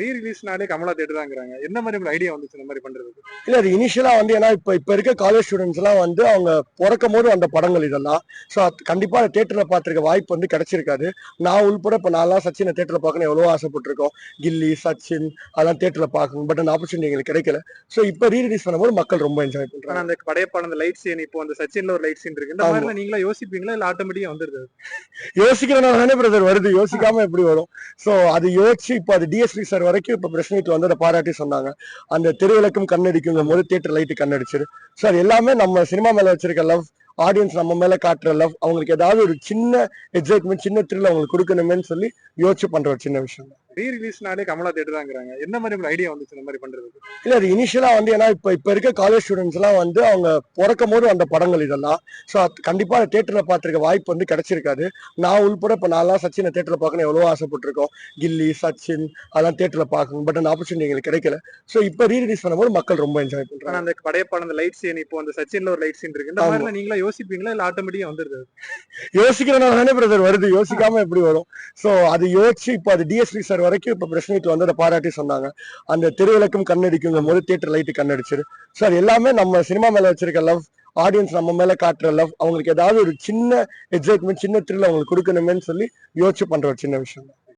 ரீ ரிலீஸ்னாலே Kamala theatre தாங்கிறாங்க எந்த மாதிரி உங்களுக்கு ஐடியா வந்துச்சு இந்த மாதிரி பண்றதுக்கு? இல்ல அது இனிஷியலா வந்து ஏன்னா இப்ப இப்ப இருக்க காலேஜ் ஸ்டூடெண்ட்ஸ் எல்லாம் வந்து அவங்க பிறக்கும் போது வந்த படங்கள் இதெல்லாம். ஸோ கண்டிப்பா தேட்டர்ல பார்த்திருக்க வாய்ப்பு வந்து கிடைச்சிருக்காது. நான் உள்பட இப்ப நான்லாம் சச்சினை தேட்டர்ல பார்க்கணும் எவ்வளவோ ஆசைப்பட்டிருக்கோம். கில்லி சச்சின் அதெல்லாம் தேட்டர்ல பார்க்கணும். பட் அந்த ஆப்பர்ச்சுனிட்டி எங்களுக்கு கிடைக்கல. ஸோ இப்ப ரீ ரிலீஸ் பண்ணும்போது மக்கள் ரொம்ப என்ஜாய் பண்றாங்க. அந்த படையப்பான அந்த லைட் சீன் இப்போ அந்த சச்சின்ல ஒரு லைட் சீன் இருக்கு. இந்த. மாதிரி நீங்களா யோசிப்பீங்களா? இல்ல ஆட்டோமேட்டிக்கா வந்துருது யோசிக்கிறனால தானே பிரதர் வருது. யோசிக்காம எப்படி வரும்? ஸோ அது யோசிச்சு இப்போ அது டிஎஸ்பி சார் வரைக்கும் இப்போ பிரஸ் மீட் வந்து அதை பாராட்டி சொன்னாங்க. அந்த தெருவிளக்கும் கண்ணடிக்குங்கும் போது தியேட்டர் லைட்டு கண்ணடிச்சிரு சார் எல்லாமே நம்ம சினிமா மேல வச்சிருக்க லவ் ஆடியன்ஸ் நம்ம மேல காட்டுற லவ் அவங்களுக்கு ஏதாவது ஒரு சின்ன எக்ஸைட்மெண்ட் சின்ன த்ரில் அவங்களுக்கு கொடுக்கணுமேன்னு சொல்லி யோசிச்சு பண்ற ஒரு சின்ன விஷயம் தான். ரீ ரிலீஸ்னாலே கமலா தேட்டர் தாங்கிறாங்க எந்த மாதிரி உங்களுக்கு ஐடியா வந்துச்சு இந்த மாதிரி பண்றதுக்கு? இல்ல அது இனிஷியலா வந்து ஏன்னா இப்ப இப்ப இருக்க காலேஜ் ஸ்டூடெண்ட்ஸ் எல்லாம் வந்து அவங்க பிறக்கும் போது வந்த படங்கள் இதெல்லாம். ஸோ கண்டிப்பா தேட்டர்ல பார்த்திருக்க வாய்ப்பு வந்து கிடைச்சிருக்காது. நான் உள்பட இப்ப நான்லாம் சச்சினை தேட்டர்ல பார்க்கணும் எவ்வளவோ ஆசைப்பட்டிருக்கோம். கில்லி சச்சின் அதெல்லாம் தேட்டர்ல பார்க்கணும். பட் அந்த ஆப்பர்ச்சுனிட்டி எங்களுக்கு கிடைக்கல. ஸோ இப்போ ரீ ரிலீஸ் பண்ணும்போது மக்கள் ரொம்ப என்ஜாய் பண்றாங்க. அந்த படையப்பான அந்த லைட் சீன் இப்போ அந்த சச்சின்ல ஒரு லைட் சீன் இருக்கு. இந்த. மாதிரி நீங்களா யோசிப்பீங்களா? இல்ல ஆட்டோமேட்டிக்கா வந்துருது? யோசிக்கிறனால தானே பிரதர் வருது. யோசிக்காம எப்படி வரும்? ஸோ அது யோசிச்சு இப்போ அது டிஎஸ்பி சார் வரைக்கும் இப்போ பிரஸ் மீட் வந்து அதை பாராட்டி சொன்னாங்க. அந்த திருவிளக்கும் கண்ணடிக்குங்கும் போது தேட்டர் லைட்டு கண்ணடிச்சிரு ஸோ அது எல்லாமே நம்ம சினிமா மேல வச்சிருக்க லவ் ஆடியன்ஸ் நம்ம மேல காட்டுற லவ் அவங்களுக்கு ஏதாவது ஒரு சின்ன எக்ஸைட்மெண்ட் சின்ன த்ரில் அவங்களுக்கு கொடுக்கணுமேன்னு சொல்லி யோசிச்சு பண்ற ஒரு சின்ன விஷயம்.